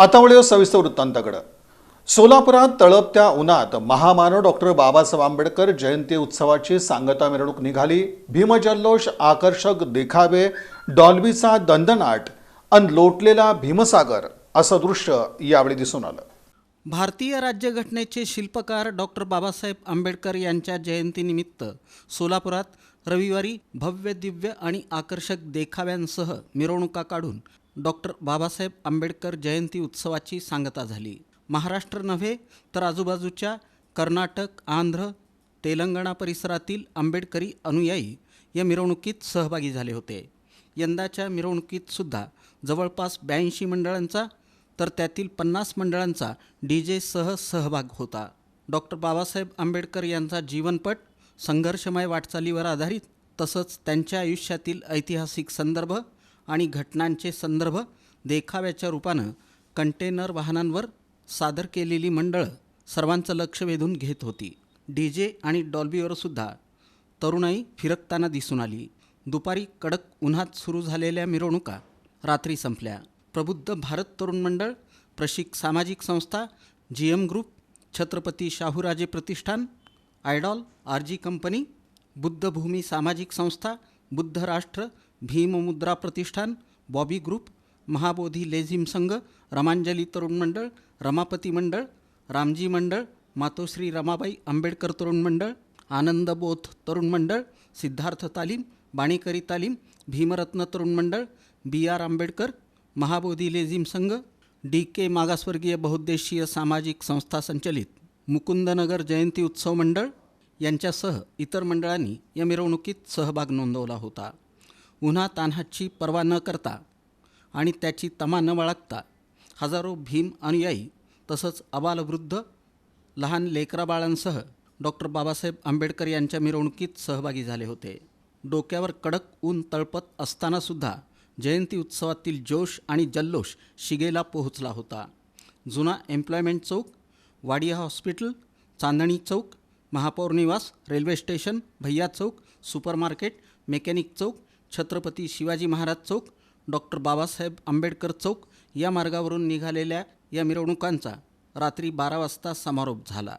आता वळूया सविस्तर वृत्तांताकडं. सोलापुरात तळपत्या उन्हात महामानव डॉक्टर बाबासाहेब आंबेडकर जयंती उत्सवाची सांगता मिरवणूक निघाली भीमजल्लोष आकर्षक देखावे डॉल्बीचा दंदनाट अन लोटलेला भीमसागर असं दृश्य यावेळी दिसून आलं. भारतीय राज्यघटनेचे शिल्पकार डॉक्टर बाबासाहेब आंबेडकर यांच्या जयंतीनिमित्त सोलापुरात रविवारी भव्य दिव्य आणि आकर्षक देखाव्यांसह मिरवणुका काढून डॉक्टर बाबासाहेब आंबेडकर जयंती उत्सवाची सांगता झाली. महाराष्ट्र नव्हे तर आजूबाजूच्या कर्नाटक आंध्र तेलंगणा परिसरातील आंबेडकरी अनुयायी या मिरवणुकीत सहभागी झाले होते. यंदाच्या मिरवणुकीतसुद्धा जवळपास ब्याऐंशी मंडळांचा तर त्यातील पन्नास मंडळांचा डी जेसह सहभाग होता. डॉक्टर बाबासाहेब आंबेडकर यांचा जीवनपट संघर्षमय वाटचालीवर आधारित तसंच त्यांच्या आयुष्यातील ऐतिहासिक संदर्भ आणि घटनांचे संदर्भ देखाव्याच्या रूपानं कंटेनर वाहनांवर सादर केलेली मंडळं सर्वांचं लक्ष वेधून घेत होती. डी जे आणि डॉल्बीवरसुद्धा तरुणाई फिरकताना दिसून आली. दुपारी कडक उन्हात सुरू झालेल्या मिरवणुका रात्री संपल्या. प्रबुद्ध भारत तरुण मंडळ प्रशिक सामाजिक संस्था G M group Chhatrapati Shahuraje प्रतिष्ठान आयडॉल आर जी कंपनी बुद्धभूमी सामाजिक संस्था बुद्ध राष्ट्र भीममुद्रा प्रतिष्ठान बॉबी ग्रुप महाबोधी लेझिम संघ रमांजली तरुण मंडळ रमापती मंडळ रामजी मंडळ मातोश्री रमाबाई आंबेडकर तरुण मंडळ आनंदबोध तरुण मंडळ सिद्धार्थ तालीम बाणेकरी तालीम भीमरत्न तरुण मंडळ बी आर आंबेडकर महाबोधी लेझिम संघ डी के मागासवर्गीय बहुद्देशीय सामाजिक संस्था संचलित मुकुंदनगर जयंती उत्सव मंडळ यांच्यासह इतर मंडळांनी या मिरवणुकीत सहभाग नोंदवला होता. उन्हा तान्हाची पर्वा न करता आणि त्याची तमा न बाळगता हजारो भीम अनुयायी तसंच अबालवृद्ध लहान लेकराबाळांसह डॉक्टर बाबासाहेब आंबेडकर यांच्या मिरवणुकीत सहभागी झाले होते. डोक्यावर कडक ऊन तळपत असतानासुद्धा जयंती उत्सवातील जोश आणि जल्लोष शिगेला पोहोचला होता. जुना एम्प्लॉयमेंट चौक वाडिया हॉस्पिटल चांदणी चौक महापौर निवास रेल्वे स्टेशन भैया चौक सुपरमार्केट मेकॅनिक चौक छत्रपती शिवाजी महाराज चौक डॉक्टर बाबासाहेब आंबेडकर चौक या मार्गावरून निघालेल्या या मिरवणुकांचा रात्री बारा वाजता समारोप झाला.